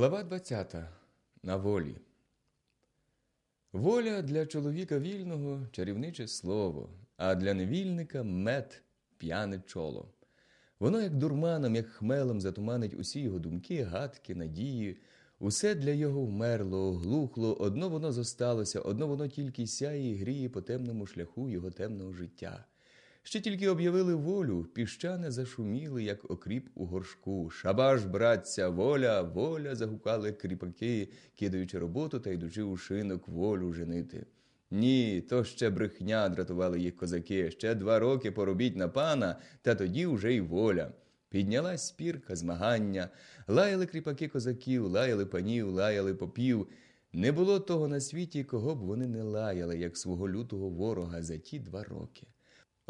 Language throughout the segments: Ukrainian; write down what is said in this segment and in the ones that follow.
Глава 20. На волі. Воля для чоловіка вільного чарівниче слово, а для невільника мед п'яне чоло. Воно, як дурманом, як хмелем затуманить усі його думки, гадки, надії. Усе для його вмерло, оглухло, одно воно зосталося, одно воно тільки сяє і гріє по темному шляху його темного життя. Ще тільки об'явили волю, піщани зашуміли, як окріп у горшку. Шабаш, братця, воля, воля. загукали кріпаки, кидаючи роботу та йдучи у шинок волю женити. Ні, то ще брехня дратували їх козаки. Ще два роки поробіть на пана, та тоді вже й воля. Піднялась спірка, змагання, лаяли кріпаки козаків, лаяли панів, лаяли попів. Не було того на світі, кого б вони не лаяли, як свого лютого ворога за ті два роки.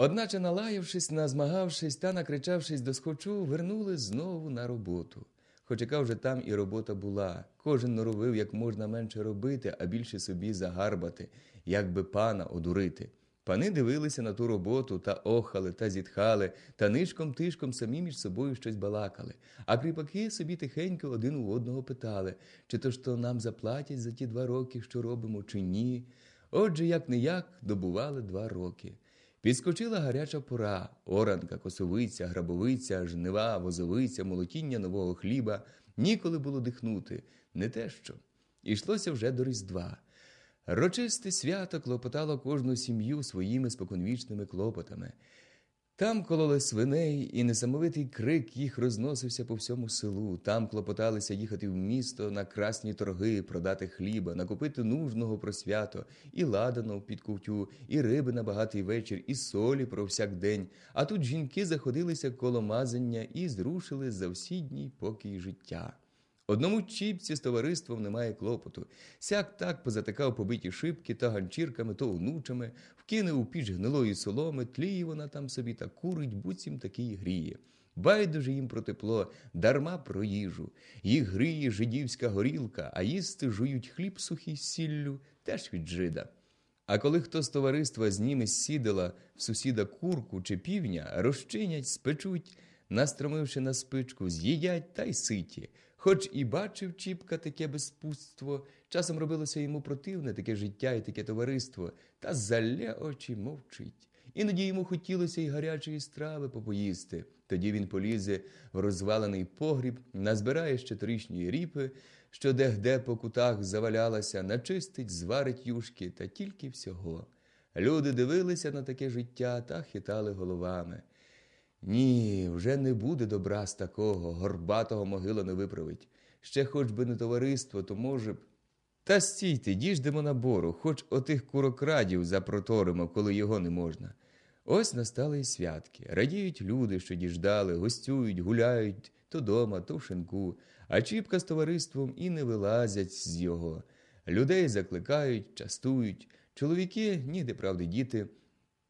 Одначе, налаявшись, назмагавшись та накричавшись до схочу, вернули знову на роботу. Хоч яка вже там і робота була, кожен норовив як можна менше робити, а більше собі загарбати, як би пана одурити. Пани дивилися на ту роботу та охали та зітхали, та нишком тишком самі між собою щось балакали. А кріпаки собі тихенько один у одного питали, чи то ж то нам заплатять за ті два роки, що робимо, чи ні. Отже, як не як добували два роки. Підскочила гаряча пора, оранка, косовиця, грабовиця, жнива, возовиця, молотіння нового хліба. Ніколи було дихнути, не те що. Ішлося вже до Різдва. Рочисте свято клопотало кожну сім'ю своїми споконвічними клопотами. Там кололи свиней, і несамовитий крик їх розносився по всьому селу. Там клопоталися їхати в місто на красні торги, продати хліба, накупити нужного про свято, і ладану під кутю, і риби на багатий вечір, і солі про всяк день. А тут жінки заходилися коло мазання і зрушили завсідній покій життя. Одному чіпці з товариством немає клопоту. Сяк так позатикав побиті шибки та ганчірками, то онучами, вкине у піч гнилої соломи, тліє вона там собі та курить, буцім такий гріє. Байдуже їм про тепло, дарма про їжу. Їх гріє жидівська горілка, а їсти жують хліб сухий з сіллю, теж від жида. А коли хто з товариства зніме сідала в сусіда курку чи півня, розчинять, спечуть, настромивши на спичку, з'їдять та й ситі. Хоч і бачив Чіпка таке безпутство, часом робилося йому противне таке життя і таке товариство, та залє очі мовчить. Іноді йому хотілося й гарячої страви попоїсти. Тоді він полізе в розвалений погріб, назбирає ще торічні ріпи, що де-де по кутах завалялася, начистить, зварить юшки та тільки всього. Люди дивилися на таке життя та хитали головами. Ні, вже не буде добра з такого, горбатого могила не виправить. Ще хоч би не товариство, то може б. Та стійте, діждемо набору, хоч отих курокрадів запроторимо, коли його не можна. Ось настали й святки. Радіють люди, що діждали, гостюють, гуляють то дома, то в шинку, а Чіпка з товариством і не вилазять з його. Людей закликають, частують, чоловіки, ніде правди діти,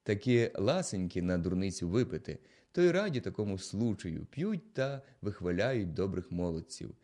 такі ласенькі на дурницю випити то й раді такому случаю п'ють та вихваляють добрих молодців.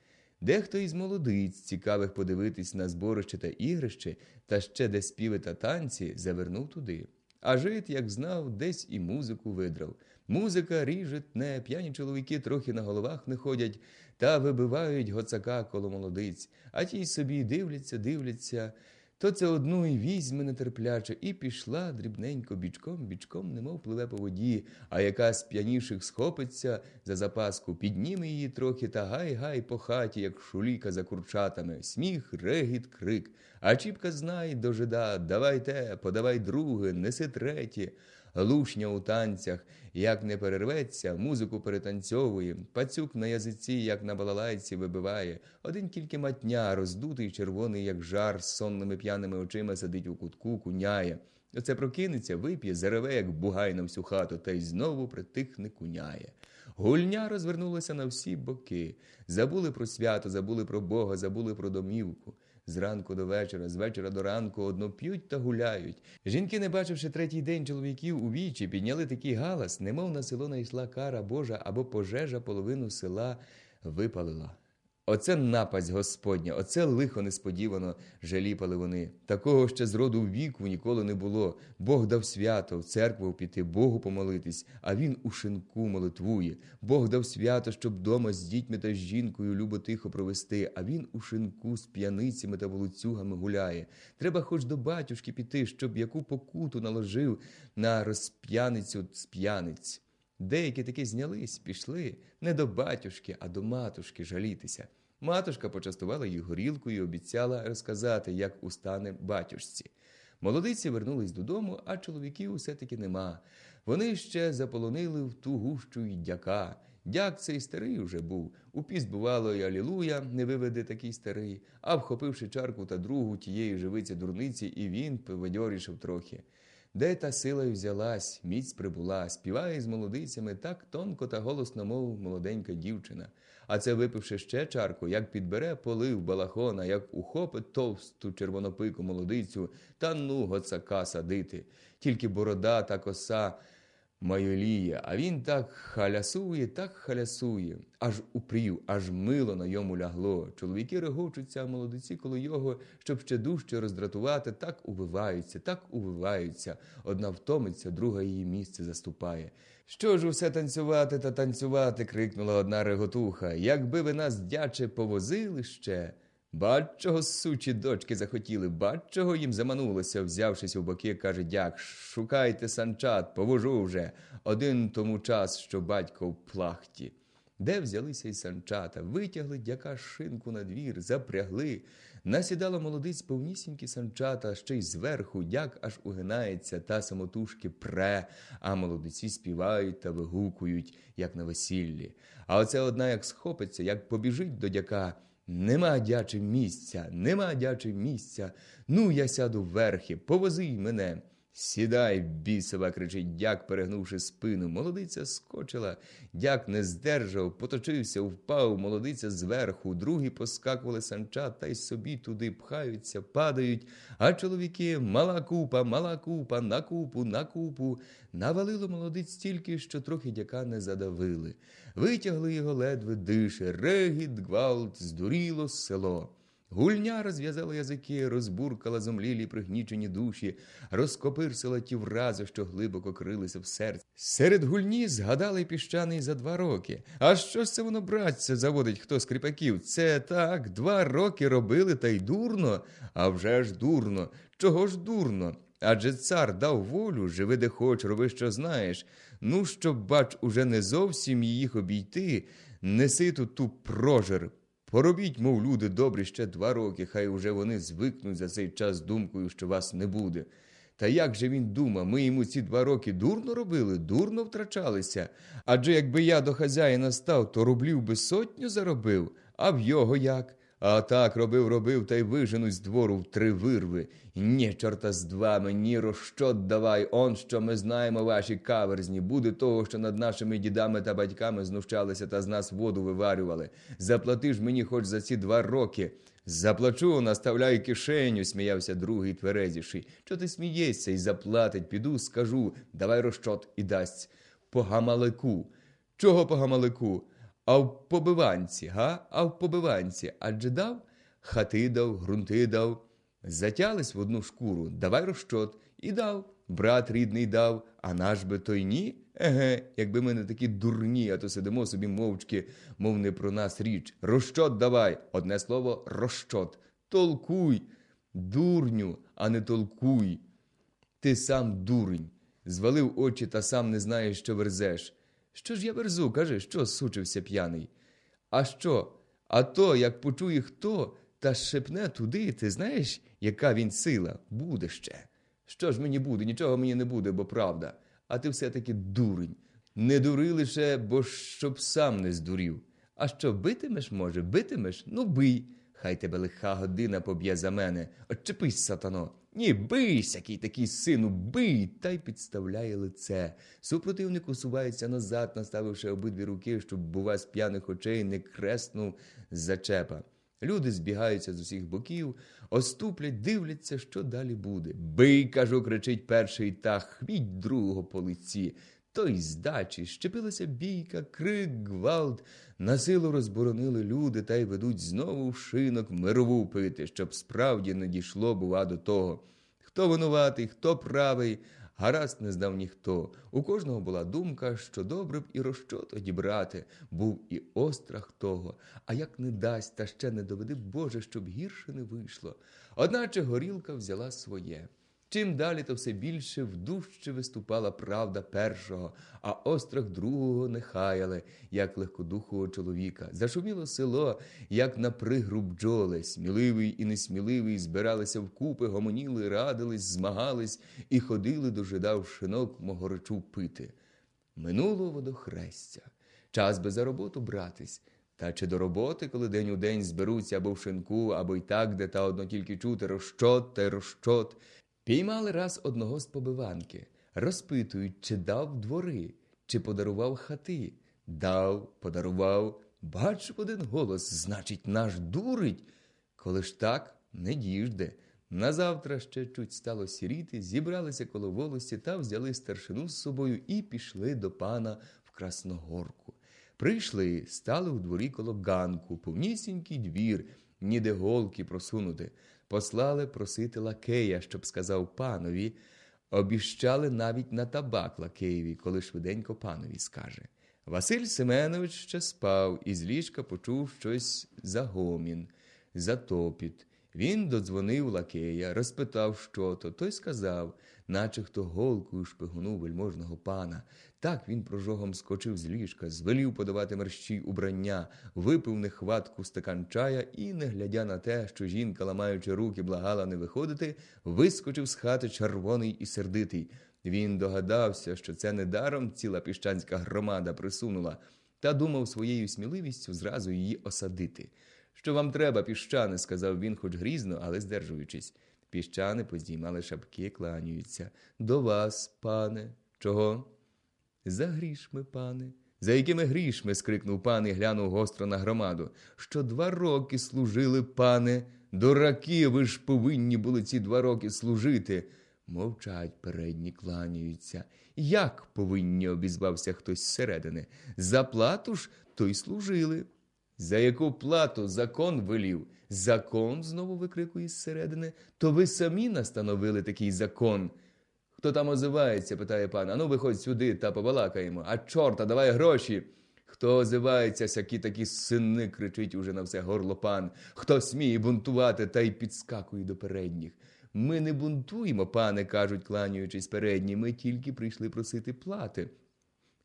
Дехто із молодиць, цікавих подивитись на зборище та ігрище, та ще де співи та танці, завернув туди. А жит, як знав, десь і музику видрав. Музика ріже тне, п'яні чоловіки трохи на головах не ходять та вибивають гоцака коло молодиць, а ті й собі дивляться, дивляться то це одну й візьме нетерпляче, і пішла дрібненько бічком, бічком, немов пливе по воді, а яка з п'яніших схопиться за запаску, підніме її трохи та гай-гай по хаті, як шуліка за курчатами, сміх, регіт, крик. А Чіпка знай, до жида, давай те, подавай друге, неси третє лушня у танцях, як не перерветься, музику перетанцьовує, пацюк на язиці, як на балалайці, вибиває, один тільки матня, роздутий, червоний, як жар, з сонними п'яними очима сидить у кутку, куняє. Оце прокинеться, вип'є, зареве, як бугай на всю хату, та й знову притихне куняє. Гульня розвернулася на всі боки. Забули про свято, забули про Бога, забули про домівку. Зранку до вечора, з вечора до ранку одно п'ють та гуляють. Жінки, не бачивши третій день чоловіків у вічі, підняли такий галас, немов на село найшла кара Божа або пожежа половину села випалила. Оце напасть Господня, оце лихо несподівано жаліпали вони. Такого ще з роду віку ніколи не було. Бог дав свято, в церкву піти, Богу помолитись, а він у шинку молитвує. Бог дав свято, щоб дома з дітьми та з жінкою любо тихо провести, а він у шинку з п'яницями та волоцюгами гуляє. Треба хоч до батюшки піти, щоб яку покуту наложив на розп'яницю з п'яниць. Деякі таки знялись, пішли не до батюшки, а до матушки жалітися. Матушка почастувала їх горілкою і обіцяла розказати, як устане батюшці. Молодиці вернулись додому, а чоловіків усе таки нема. Вони ще заполонили в ту гущу й дяка. Дяк цей старий уже був. У піст бувало, й алілуя не виведе такий старий, а вхопивши чарку та другу тієї живиці дурниці, і він поведьорішав трохи. Де та сила й взялась, міць прибула, співає з молодицями так тонко та голосно, мов молоденька дівчина. А це, випивши ще чарку, як підбере полив балахона, як ухопить товсту червонопику молодицю, та ну гоцака садити. Тільки борода та коса майоліє, а він так халясує, так халясує, аж упрів, аж мило на йому лягло. Чоловіки регочуться, а молодиці коло його, щоб ще дужче роздратувати, так увиваються, так увиваються. Одна втомиться, друга її місце заступає. Що ж усе танцювати та танцювати? крикнула одна реготуха. Якби ви нас, дяче, повозили ще. Бач, чого сучі дочки захотіли, бач, чого їм заманулося, взявшись у боки, каже дяк, шукайте санчат, повожу вже. Один тому час, що батько в плахті. Де взялися й санчата, витягли дяка шинку на двір, запрягли. Насідало молодиць повнісінькі санчата, ще й зверху дяк аж угинається та самотужки пре, а молодиці співають та вигукують, як на весіллі. А оце одна як схопиться, як побіжить до дяка. Нема дяче місця, нема дяче місця. Ну, я сяду верхи, повози мене. Сідай, бісова, кричить дяк, перегнувши спину. Молодиця скочила. Дяк не здержав, поточився, впав, молодиця зверху. Другі поскакували санчат та й собі туди пхаються, падають. А чоловіки мала купа, мала купа, на купу, на купу. Навалило молодиць стільки, що трохи дяка не задавили. Витягли його ледве дише, регіт, гвалт, здуріло село. Гульня розв'язала язики, розбуркала зомлілі пригнічені душі, розкопирсила ті врази, що глибоко крилися в серці. Серед гульні згадали піщаний за два роки. А що ж це воно, братця, заводить хто з кріпаків? Це так, два роки робили, та й дурно. А вже ж дурно. Чого ж дурно? Адже цар дав волю, живи де хоч, роби, що знаєш. Ну, щоб, бач, уже не зовсім їх обійти, неси тут ту прожер. Поробіть, мов люди добрі, ще два роки, хай уже вони звикнуть за цей час думкою, що вас не буде. Та як же він дума, ми йому ці два роки дурно робили, дурно втрачалися. Адже якби я до хазяїна став, то рублів би сотню заробив, а в його як? А так робив, робив, та й виженуть з двору в три вирви. Ні, чорта з два мені розчот давай, он що ми знаємо ваші каверзні. Буде того, що над нашими дідами та батьками знущалися та з нас воду виварювали. Заплати ж мені хоч за ці два роки. Заплачу, наставляй кишеню, сміявся другий тверезіший. Що ти смієшся і заплатить, піду, скажу, давай розчот і дасть. По гамалику. Чого по гамалику? А в побиванці, га? А в побиванці. Адже дав? Хати дав, грунти дав. Затялись в одну шкуру, давай розчот. І дав. Брат рідний дав, а наш би той ні? Еге, якби ми не такі дурні, а то сидимо собі мовчки, мов не про нас річ. Розчот давай. Одне слово, розчот. Толкуй, дурню, а не толкуй. Ти сам дурень. Звалив очі та сам не знаєш, що верзеш. Що ж я верзу, каже, що сучився п'яний? А що? А то, як почує хто, та шепне туди, ти знаєш, яка він сила? Буде ще. Що ж мені буде? Нічого мені не буде, бо правда. А ти все-таки дурень. Не дури лише, бо щоб сам не здурів. А що, битимеш, може, битимеш? Ну бий. Хай тебе лиха година поб'є за мене. Отчепись, сатано. Ні, бийся, який такий сину, бий, та й підставляє лице. Супротивник усувається назад, наставивши обидві руки, щоб, бува, з п'яних очей не креснув зачепа. Люди збігаються з усіх боків, оступлять, дивляться, що далі буде. Бий, кажу, кричить перший та хвіть другого по лиці. то й здачі, щепилася бійка, крик, гвалт, на силу розборонили люди та й ведуть знову в шинок мирову пити, щоб справді не дійшло, бува, до того. Хто винуватий, хто правий, гаразд не знав ніхто. У кожного була думка, що добре б і розщо тоді брати, був і острах того, а як не дасть, та ще не доведи Боже, щоб гірше не вийшло. Одначе горілка взяла своє. Чим далі, то все більше в дужче виступала правда першого, а острах другого не хаяли, як легкодухого чоловіка. Зашуміло село, як на пригру бджоли. Сміливий і несміливий збиралися вкупи, гомоніли, радились, змагались і ходили, дожидав шинок могоричу пити. Минуло водохрестя. Час би за роботу братись. Та чи до роботи, коли день у день зберуться або в шинку, або й так, де та одно тільки чути розчот та розчот. Піймали раз одного з побиванки, розпитують, чи дав двори, чи подарував хати. Дав, подарував. Бач один голос, значить, наш дурить. Коли ж так, не діжде. Назавтра ще чуть стало сіріти, зібралися коло волості та взяли старшину з собою і пішли до пана в Красногорку. Прийшли, стали у дворі коло ганку, повнісінький двір, ніде голки просунути. Послали просити лакея, щоб сказав панові. Обіщали навіть на табак лакеєві, коли швиденько панові скаже. Василь Семенович ще спав, і з ліжка почув щось за гомін, затопіт. Він додзвонив лакея, розпитав, що то. Той сказав, наче хто голкою шпигунув вельможного пана. Так він прожогом скочив з ліжка, звелів подавати мерщій убрання, випив нехватку стакан чая і, не глядя на те, що жінка, ламаючи руки, благала не виходити, вискочив з хати червоний і сердитий. Він догадався, що це недаром ціла піщанська громада присунула, та думав своєю сміливістю зразу її осадити. Що вам треба, піщани, сказав він, хоч грізно, але здержуючись. Піщани поздіймали шапки, кланяються. До вас, пане. Чого? За грішми, пане. За якими грішми? скрикнув пан і глянув гостро на громаду. Що два роки служили, пане. Дураки, ви ж повинні були ці два роки служити. Мовчать передні кланяються. Як повинні, обізвався хтось зсередини. За плату ж то й служили. За яку плату закон велів? Закон, знову викрикує зсередини. То ви самі настановили такий закон. Хто там озивається? питає пан. Ану, виходь сюди та побалакаємо. А чорта, давай гроші. Хто озивається, сякі такі сини, кричить уже на все горло пан. Хто сміє бунтувати та й підскакує до передніх. Ми не бунтуємо, пане, кажуть, кланяючись передні. Ми тільки прийшли просити плати.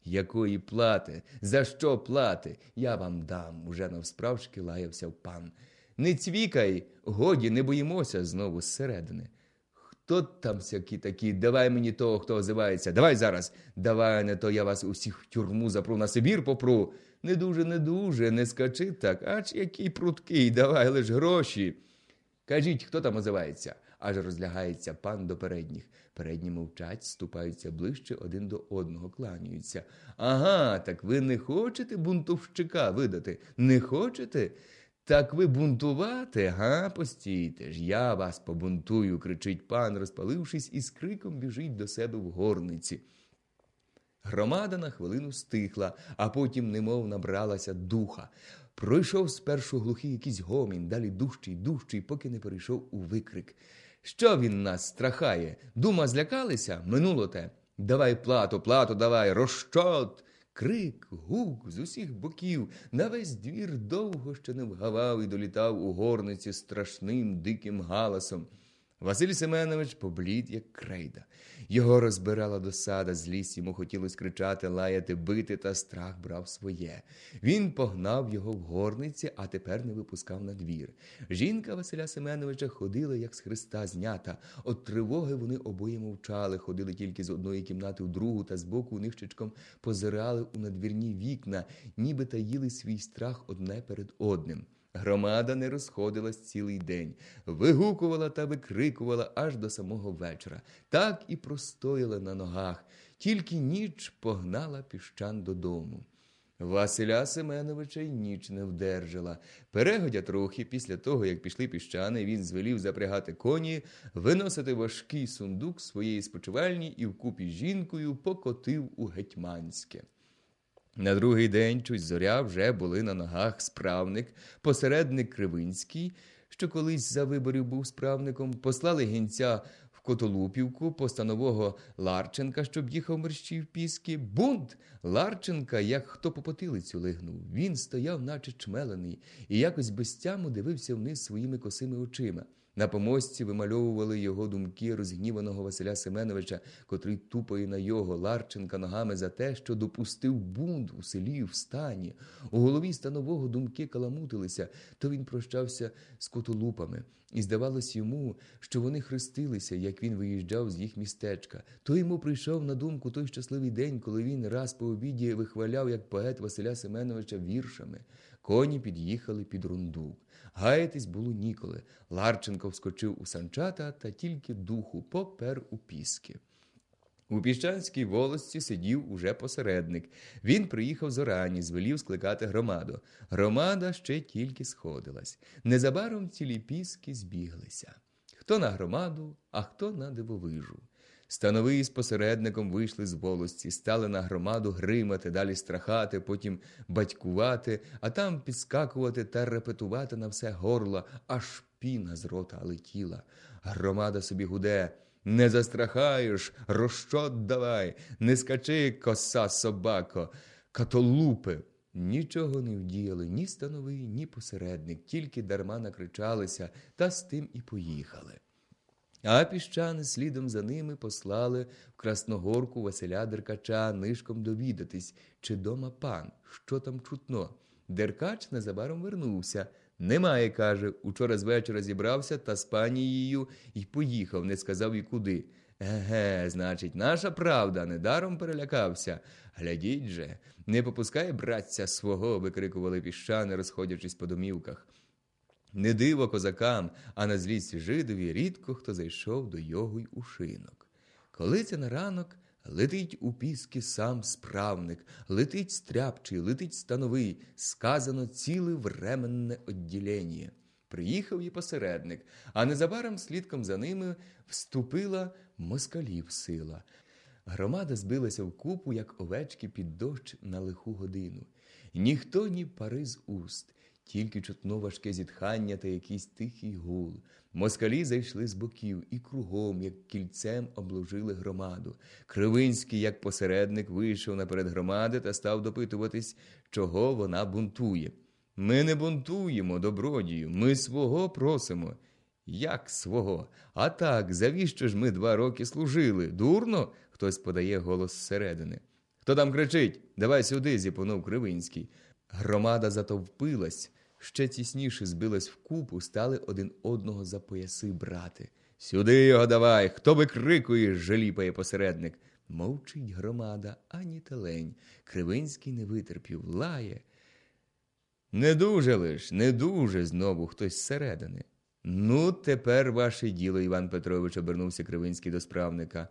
Якої плати? За що плати? Я вам дам, уже навсправжки лаявся пан. Не цвікай, годі, не боїмося знову зсередини. Хто там всякі такі? Давай мені того, хто озивається. Давай зараз. Давай, не то я вас усіх в тюрму запру на Сибір попру. Не дуже, не дуже, не скачи так, ач який пруткий, давай лиш гроші. Кажіть, хто там озивається? Аж розлягається пан до передніх. Передні мовчать, ступаються ближче один до одного, кланяються. Ага, так ви не хочете бунтовщика видати? Не хочете? Так ви бунтувати, га? Постійте ж, я вас побунтую, кричить пан, розпалившись, і з криком біжить до себе в горниці. Громада на хвилину стихла, а потім немов набралася духа. Пройшов спершу глухий якийсь гомін, далі дужчий, дужчий, поки не перейшов у викрик. Що він нас страхає? Дума злякалися? Минуло те. Давай плату, плату, давай, розчот. Крик, гук з усіх боків, на весь двір довго ще не вгавав і долітав у горниці страшним диким галасом. Василь Семенович поблід, як крейда. Його розбирала досада, злість йому хотілося кричати, лаяти, бити, та страх брав своє. Він погнав його в горниці, а тепер не випускав на двір. Жінка Василя Семеновича ходила, як з хреста знята. От тривоги вони обоє мовчали, ходили тільки з одної кімнати в другу, та збоку нищечком позирали у надвірні вікна, ніби таїли свій страх одне перед одним. Громада не розходилась цілий день, вигукувала та викрикувала аж до самого вечора. Так і простояла на ногах, тільки ніч погнала піщан додому. Василя Семеновича й ніч не вдержала. Перегодя трохи після того, як пішли піщани, він звелів запрягати коні, виносити важкий сундук своєї спочивальні і вкупі з жінкою покотив у гетьманське. На другий день чуть зоря вже були на ногах справник, посередник Кривинський, що колись за виборів був справником, послали гінця в Котолупівку постанового Ларченка, щоб їхав мерщій в піски. Бунт Ларченка, як хто по потилицю лигнув. Він стояв, наче чмелений, і якось без тяму дивився вниз своїми косими очима. На помості вимальовували його думки розгніваного Василя Семеновича, котрий тупає на його Ларченка ногами за те, що допустив бунт у селі в стані. У голові станового думки каламутилися, то він прощався з котолупами, і здавалось йому, що вони хрестилися, як він виїжджав з їх містечка. То йому прийшов на думку той щасливий день, коли він раз по обіді вихваляв як поет Василя Семеновича віршами. Коні під'їхали під рундук. Гаятись було ніколи. Ларченко вскочив у санчата та тільки духу попер у піски. У піщанській волості сидів уже посередник. Він приїхав зорані, звелів скликати громаду. Громада ще тільки сходилась. Незабаром цілі піски збіглися. Хто на громаду, а хто на дивовижу. Становий з посередником вийшли з волості, стали на громаду гримати, далі страхати, потім батькувати, а там підскакувати та репетувати на все горло, аж піна з рота летіла. Громада собі гуде. Не застрахаєш, розчот давай, не скачи, коса собако, католупи. Нічого не вдіяли ні становий, ні посередник, тільки дарма накричалися, та з тим і поїхали. А піщани слідом за ними послали в Красногорку Василя Деркача нишком довідатись, чи дома пан, що там чутно. Деркач незабаром вернувся. Немає, каже, учора з вечора зібрався та з панією й поїхав, не сказав і куди. Еге, значить, наша правда, недаром перелякався. Глядіть же, не попускає братця свого, викрикували піщани, розходячись по домівках. Не диво козакам, а на злість жидові рідко хто зайшов до його й ушинок. Коли це на ранок летить у піски сам справник, летить стряпчий, летить становий, сказано ціле временне одділення. Приїхав і посередник, а незабаром слідком за ними вступила москалів сила. Громада збилася в купу, як овечки під дощ на лиху годину. Ніхто ні пари з уст, тільки чутно важке зітхання та якийсь тихий гул. Москалі зайшли з боків і кругом, як кільцем, обложили громаду. Кривинський, як посередник, вийшов наперед громади та став допитуватись, чого вона бунтує. Ми не бунтуємо, добродію, ми свого просимо. Як свого? А так, завіщо ж ми два роки служили? Дурно? Хтось подає голос зсередини. Хто там кричить? Давай сюди, зіпонув Кривинський. Громада затовпилась, ще тісніше збилась в купу, стали один одного за пояси брати. Сюди його давай, хто викрикує, жаліпає посередник. Мовчить громада, ані телень. Кривинський не витерпів, лає. Не дуже лиш, не дуже знову хтось зсередини. Ну, тепер ваше діло, Іван Петрович, обернувся Кривинський до справника.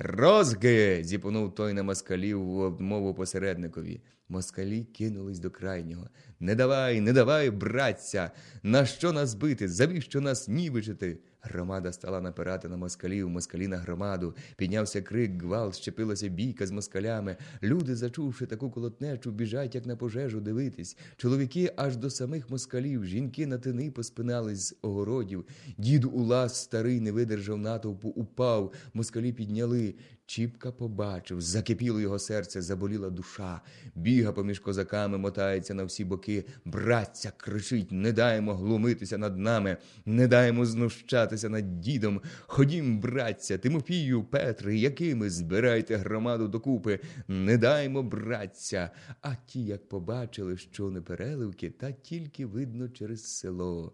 Розги. зіпонув той на москалів в обмову посередникові. Москалі кинулись до крайнього. Не давай, не давай, братця! На що нас бити? Завіщо нас нівичити? Громада стала напирати на москалів, москалі на громаду. Піднявся крик, гвалт, щепилася бійка з москалями. Люди, зачувши таку колотнечу, біжать, як на пожежу, дивитись. Чоловіки аж до самих москалів, жінки на тини поспинались з огородів. Дід Улас старий не видержав натовпу, упав. Москалі підняли. Чіпка побачив, закипіло його серце, заболіла душа. Біга поміж козаками, мотається на всі боки. Братця кричить: не даємо глумитися над нами, не даємо знущатися над дідом. Ходім, братця, Тимофію, Петри, якими збирайте громаду докупи. Не даймо, братця. А ті, як побачили, що не переливки, та тільки видно через село.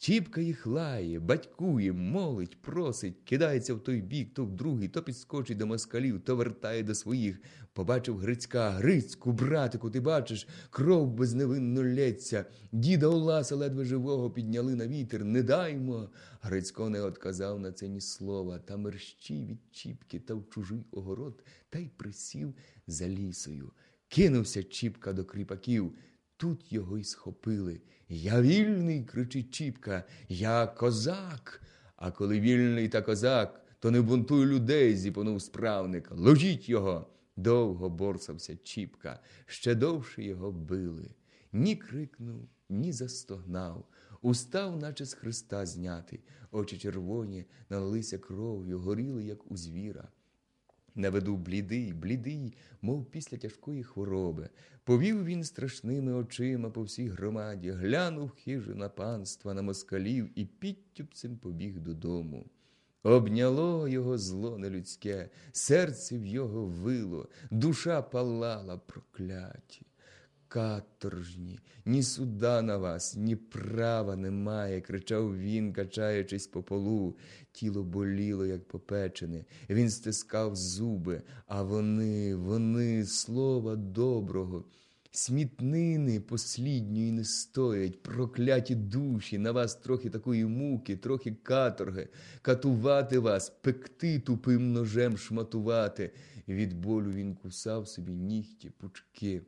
Чіпка їх лає, батькує, молить, просить, кидається в той бік, то в другий, то підскочить до москалів, то вертає до своїх. Побачив Грицька, Грицьку, братику, ти бачиш, кров безневинно лється. Діда Оласа ледве живого підняли на вітер. Не даймо. Грицько не отказав на це ні слова, та мерщій від Чіпки та в чужий огород, та й присів за лісою. Кинувся Чіпка до кріпаків. Тут його й схопили. Я вільний, кричить Чіпка, я козак. А коли вільний та козак, то не бунтуй людей, зіпонув справник. Ложіть його. Довго борсався Чіпка, ще довше його били. Ні крикнув, ні застогнав. Устав, наче з хреста знятий, очі червоні, налилися кров'ю, горіли, як у звіра. На виду блідий, блідий, мов після тяжкої хвороби. Повів він страшними очима по всій громаді, глянув хижу на панства, на москалів і підтюпцем побіг додому. Обняло його зло нелюдське, серце в його вило, душа палала прокляті. Каторжні, ні суда на вас, ні права немає, кричав він, качаючись по полу. Тіло боліло, як попечене. Він стискав зуби, а вони, вони, слова доброго. Смітнини послідньої не стоять, прокляті душі, на вас трохи такої муки, трохи каторги, катувати вас, пекти тупим ножем шматувати. Від болю він кусав собі нігті, пучки.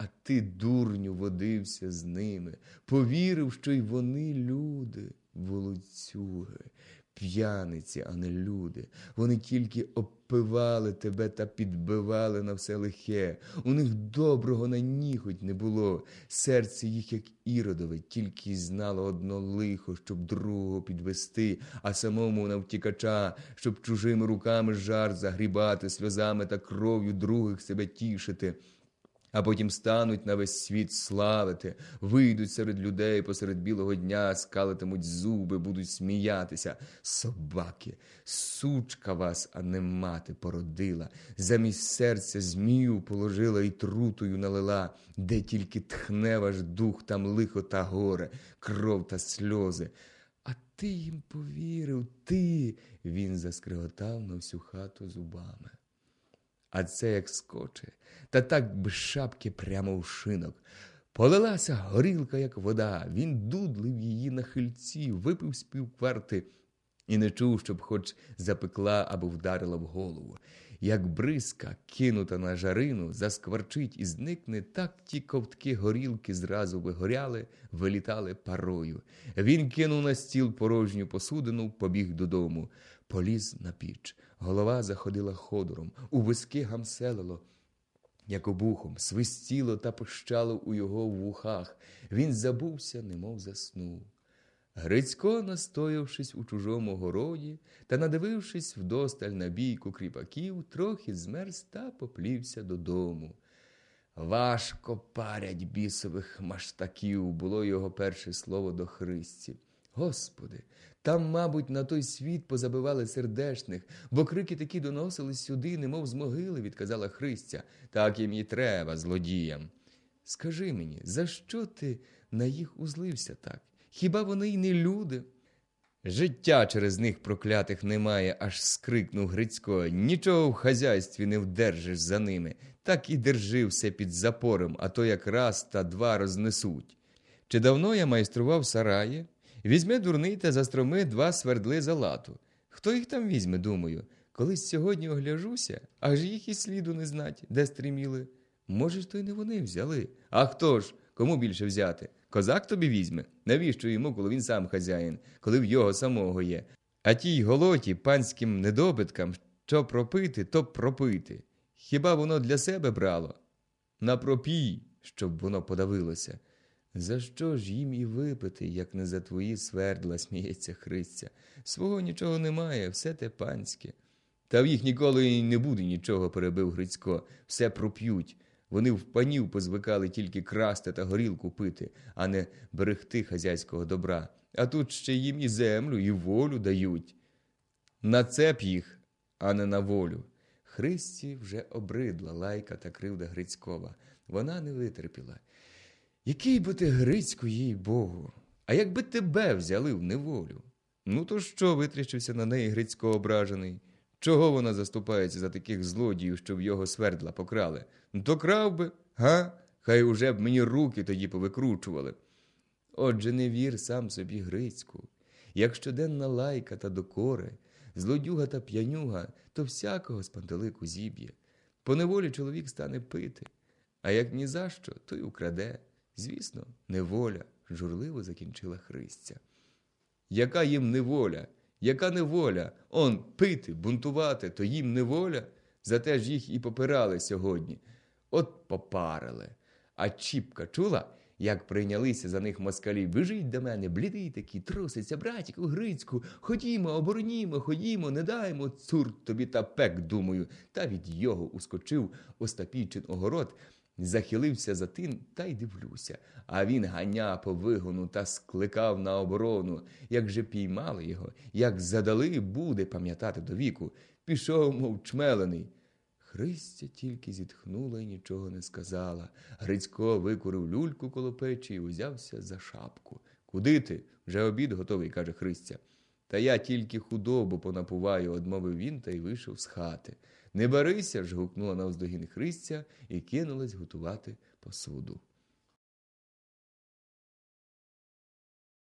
А ти, дурню, водився з ними, повірив, що й вони люди, волоцюги, п'яниці, а не люди. Вони тільки обпивали тебе та підбивали на все лихе. У них доброго на ніготь не було. Серце їх, як іродове, тільки й знало одно лихо, щоб другого підвести, а самому навтікача, щоб чужими руками жар загрібати, сльозами та кров'ю других себе тішити а потім стануть на весь світ славити, вийдуть серед людей посеред білого дня, скалитимуть зуби, будуть сміятися. Собаки, сучка вас, а не мати породила. Замість серця змію положила і трутою налила, де тільки тхне ваш дух, там лихо та горе, кров та сльози. А ти їм повірив, ти. Він заскриготав на всю хату зубами а це як скоче, та так без шапки прямо в шинок. Полилася горілка, як вода, він дудлив її на хильці, випив з півкварти і не чув, щоб хоч запекла або вдарила в голову. Як бризка, кинута на жарину, заскварчить і зникне, так ті ковтки горілки зразу вигоряли, вилітали парою. Він кинув на стіл порожню посудину, побіг додому, поліз на піч. Голова заходила ходором, у виски гамселило, як обухом, свистіло та пощало у його вухах. Він забувся, немов заснув. Грицько, настоявшись у чужому городі та надивившись вдосталь на бійку кріпаків, трохи змерз та поплівся додому. Важко парять бісових маштаків, було його перше слово до Христі. Господи, там, мабуть, на той світ позабивали сердешних, бо крики такі доносили сюди, немов з могили, відказала Христя. Так їм і треба, злодіям. Скажи мені, за що ти на їх узлився так? Хіба вони й не люди? Життя через них проклятих немає, аж скрикнув Грицько. Нічого в хазяйстві не вдержиш за ними. Так і держи все під запором, а то якраз та два рознесуть. Чи давно я майстрував сараї? Візьме дурний та застроми два свердли за лату. Хто їх там візьме, думаю? Колись сьогодні огляжуся, аж їх і сліду не знать, де стриміли. Може, ж то й не вони взяли. А хто ж? Кому більше взяти? Козак тобі візьме? Навіщо йому, коли він сам хазяїн, коли в його самого є? А тій голоті, панським недобиткам, що пропити, то пропити. Хіба воно для себе брало? На пропій, щоб воно подавилося. За що ж їм і випити, як не за твої свердла, сміється Христя. Свого нічого немає, все те панське. Та в їх ніколи й не буде нічого, перебив Грицько, все проп'ють. Вони в панів позвикали тільки красти та горілку пити, а не берегти хазяйського добра. А тут ще їм і землю, і волю дають. На цеп їх, а не на волю. Христі вже обридла лайка та кривда Грицькова. Вона не витерпіла. Який би ти Грицьку, їй Богу, а якби тебе взяли в неволю? Ну, то що витріщився на неї Грицько ображений? Чого вона заступається за таких злодіїв, що в його свердла покрали? Ну, то крав би, га? Хай уже б мені руки тоді повикручували. Отже, не вір сам собі Грицьку. Як щоденна лайка та докори, злодюга та п'янюга, то всякого з пантелику зіб'є. По неволі чоловік стане пити. А як ні за що, то й украде. Звісно, неволя, журливо закінчила Христя. Яка їм неволя? Яка неволя? Он пити, бунтувати, то їм неволя. Зате ж їх і попирали сьогодні. От попарили. А Чіпка чула, як прийнялися за них москалі. Біжить до мене, блідий такий, труситься, братіку Грицьку, ходімо, оборонімо, ходімо, не даймо цур тобі та пек, думаю. Та від його ускочив Остапійчин огород, захилився за тин та й дивлюся. А він ганя по вигону та скликав на оборону. Як же піймали його, як задали, буде пам'ятати до віку. Пішов, мов чмелений. Христя тільки зітхнула і нічого не сказала. Грицько викурив люльку коло печі і узявся за шапку. Куди ти? Вже обід готовий, каже Христя. Та я тільки худобу понапуваю, одмовив він та й вийшов з хати. Не барися ж. гукнула навздогін Христя і кинулась готувати посуду.